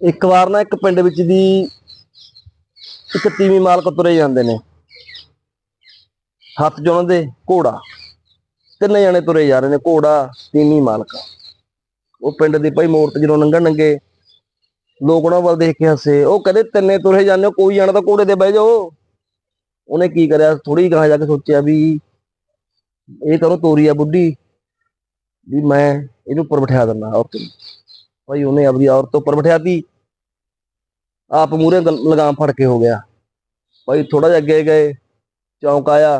ਇੱਕ ਵਾਰ ਨਾ ਇੱਕ ਪਿੰਡ ਵਿੱਚ ਦੀ ਇੱਕ ਤੀਵੀਂ ਮਾਲਕ ਤੁਰੇ ਜਾਂਦੇ ਨੇ। ਹੱਥ 'ਚ ਦੇ ਘੋੜਾ। ਤਿੰਨੇ ਜਣੇ ਤੁਰੇ ਜਾ ਰਹੇ ਨੇ, ਘੋੜਾ, ਤੀਵੀਂ ਮਾਲਕ। ਉਹ ਪਿੰਡ ਦੀ ਭਾਈ ਮੂਰਤ ਜਦੋਂ ਲੰਘਣ ਲੰਗੇ ਲੋਕ ਉਹਨਾਂ ਵੱਲ ਦੇਖ ਕੇ ਹੱਸੇ। ਉਹ ਕਹਿੰਦੇ, ਤਿੰਨੇ ਤੁਰੇ ਜਾਂਦੇ ਹੋ, ਕੋਈ ਜਾਣਾ ਤਾਂ ਘੋੜੇ ਦੇ ਬਹਿ ਜਾਓ। ਉਹਨੇ ਕੀ ਕਰਿਆ? ਥੋੜੀ ਗਾਂ ਜਾ ਕੇ ਸੋਚਿਆ ਵੀ ਇਹ ਕਰੋ ਤੋਰੀ ਆ ਬੁੱਢੀ, ਵੀ ਮੈਂ ਇਹਨੂੰ ਉੱਪਰ ਬਿਠਾ ਦਿੰਦਾ ਔਰਤ ਨੂੰ ਭਾਈ ਉਹਨੇ ਆਪਣੀ ਔਰਤ ਉੱਪਰ ਬਿਠਾਤੀ। ਆਪ ਮੂਰੇ ਲਗਾਮ ਫੜ ਕੇ ਹੋ ਗਿਆ। ਭਾਈ ਥੋੜਾ ਜਿਹਾ ਅੱਗੇ ਗਏ ਚੌਂਕ ਆਇਆ।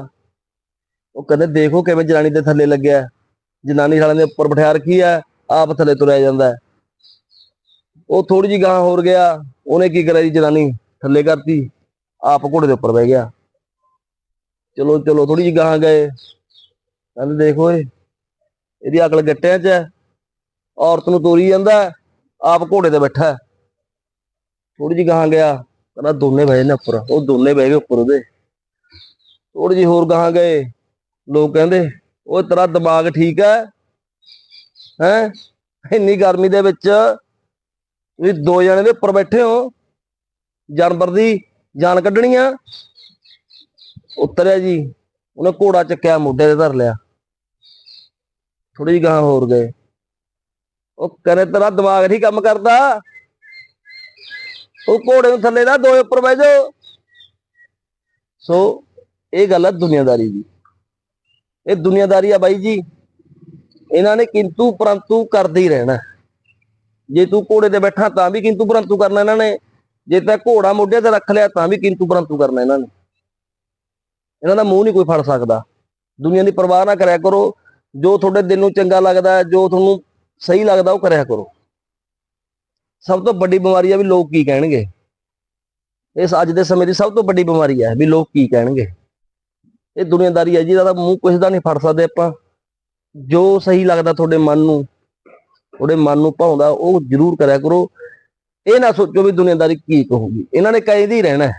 ਉਹ ਕਹਿੰਦੇ ਦੇਖੋ ਕਿਵੇਂ ਜਨਾਨੀ ਦੇ ਥੱਲੇ ਲੱਗਿਆ। ਜਨਾਨੀ ਸਾਲਿਆਂ ਦੇ ਉੱਪਰ ਬਿਠਾ ਰੱਖੀ ਆ ਆਪ ਥੱਲੇ ਤੁਰਿਆ ਜਾਂਦਾ ਹੈ। ਉਹ ਥੋੜੀ ਜੀ ਗਾਂ ਹੋਰ ਗਿਆ। ਉਹਨੇ ਕੀ ਕਰਿਆ ਜੀ ਜਨਾਨੀ? ਥੱਲੇ ਕਰਤੀ। ਆਪ ਘੋੜੇ ਦੇ ਉੱਪਰ ਬਹਿ ਗਿਆ। ਚਲੋ ਚਲੋ ਥੋੜੀ ਜੀ ਗਾਂ ਗਏ। ਕਹਿੰਦੇ ਦੇਖੋ ਏ ਇਹਦੀ ਅਕਲ ਗੱਟਿਆਂ 'ਚ ਹੈ। ਔਰਤ ਨੂੰ ਤੋਰੀ ਜਾਂਦਾ ਹੈ, ਆਪ ਘੋੜੇ ਤੇ ਬੈਠਾ ਥੋੜੀ ਜੀ ਗਾਂ ਗਿਆ, ਕਹਿੰਦਾ ਦੋਨੇ ਬਹਿ ਨੇ ਉੱਪਰ। ਉਹ ਦੋਨੇ ਬਹਿ ਗਏ ਉੱਪਰ ਉਹਦੇ। ਥੋੜੀ ਜੀ ਹੋਰ ਗਾਂ ਗਏ। ਲੋਕ ਕਹਿੰਦੇ ਉਹ ਤੇਰਾ ਦਿਮਾਗ ਠੀਕ ਹੈ? ਹੈ? ਇੰਨੀ ਗਰਮੀ ਦੇ ਵਿੱਚ ਤੁਸੀਂ ਦੋ ਜਣੇ ਦੇ ਉੱਪਰ ਬੈਠੇ ਹੋ। ਜਾਨਵਰ ਦੀ ਜਾਨ ਕੱਢਣੀ ਆ। ਉਤਰਿਆ ਜੀ। ਉਹਨੇ ਘੋੜਾ ਚੱਕਿਆ, ਮੋਢੇ ਤੇ ਧਰ ਲਿਆ। ਥੋੜੀ ਜਿਹੀ ਗਾਂ ਹੋਰ ਗਏ। ਉਹ ਕਹਿੰਦੇ ਤੇਰਾ ਦਿਮਾਗ ਨਹੀਂ ਕੰਮ ਕਰਦਾ। ਉਹ ਘੋੜੇ ਨੂੰ ਥੱਲੇ ਦਾ ਦੋ ਉੱਪਰ ਬਹਿ ਜਾਓ ਸੋ ਇਹ ਗੱਲ ਹੈ ਦੁਨੀਆਦਾਰੀ ਦੀ। ਇਹ ਦੁਨੀਆਦਾਰੀ ਆ ਬਾਈ ਜੀ। ਇਹਨਾਂ ਨੇ ਕਿੰਤੂ ਪਰੰਤੂ ਕਰਦੇ ਹੀ ਰਹਿਣਾ। ਜੇ ਤੂੰ ਘੋੜੇ ਤੇ ਬੈਠਾ ਤਾਂ ਵੀ ਕਿੰਤੂ ਪਰੰਤੂ ਕਰਨਾ ਇਹਨਾਂ ਨੇ। ਜੇ ਤਾਂ ਘੋੜਾ ਮੋਢੇ ਤੇ ਰੱਖ ਲਿਆ ਤਾਂ ਵੀ ਕਿੰਤੂ ਪਰੰਤੂ ਕਰਨਾ ਇਹਨਾਂ ਨੇ। ਇਹਨਾਂ ਦਾ ਮੂੰਹ ਨਹੀਂ ਕੋਈ ਫੜ ਸਕਦਾ। ਦੁਨੀਆ ਦੀ ਪਰਵਾਹ ਨਾ ਕਰਿਆ ਕਰੋ। ਜੋ ਤੁਹਾਡੇ ਦਿਲ ਨੂੰ ਚੰਗਾ ਲੱਗਦਾ, ਜੋ ਤੁਹਾਨੂੰ ਸਹੀ ਲੱਗਦਾ, ਉਹ ਕਰਿਆ ਕਰੋ। ਸਭ ਤੋਂ ਵੱਡੀ ਬਿਮਾਰੀ ਆ ਵੀ ਲੋਕ ਕੀ ਕਹਿਣਗੇ? ਇਸ ਅੱਜ ਦੇ ਸਮੇਂ ਦੀ ਸਭ ਤੋਂ ਵੱਡੀ ਬਿਮਾਰੀ ਹੈ ਵੀ ਲੋਕ ਕੀ ਕਹਿਣਗੇ? ਇਹ ਦੁਨੀਆਦਾਰੀ ਹੈ ਜੀ, ਇਹਦਾ ਮੂੰਹ ਕੁਛ ਦਾ ਨਹੀਂ ਫੜ ਸਕਦੇ ਆਪਾਂ। ਜੋ ਸਹੀ ਲੱਗਦਾ ਤੁਹਾਡੇ ਮਨ ਨੂੰ, ਤੁਹਾਡੇ ਮਨ ਨੂੰ ਭਾਉਂਦਾ, ਉਹ ਜ਼ਰੂਰ ਕਰਿਆ ਕਰੋ। ਇਹ ਨਾ ਸੋਚੋ ਵੀ ਦੁਨੀਆਦਾਰੀ ਕੀ ਕਹੂਗੀ। ਇਹਨਾਂ ਨੇ ਕਹਿੰਦੀ ਹੀ ਰਹਿਣਾ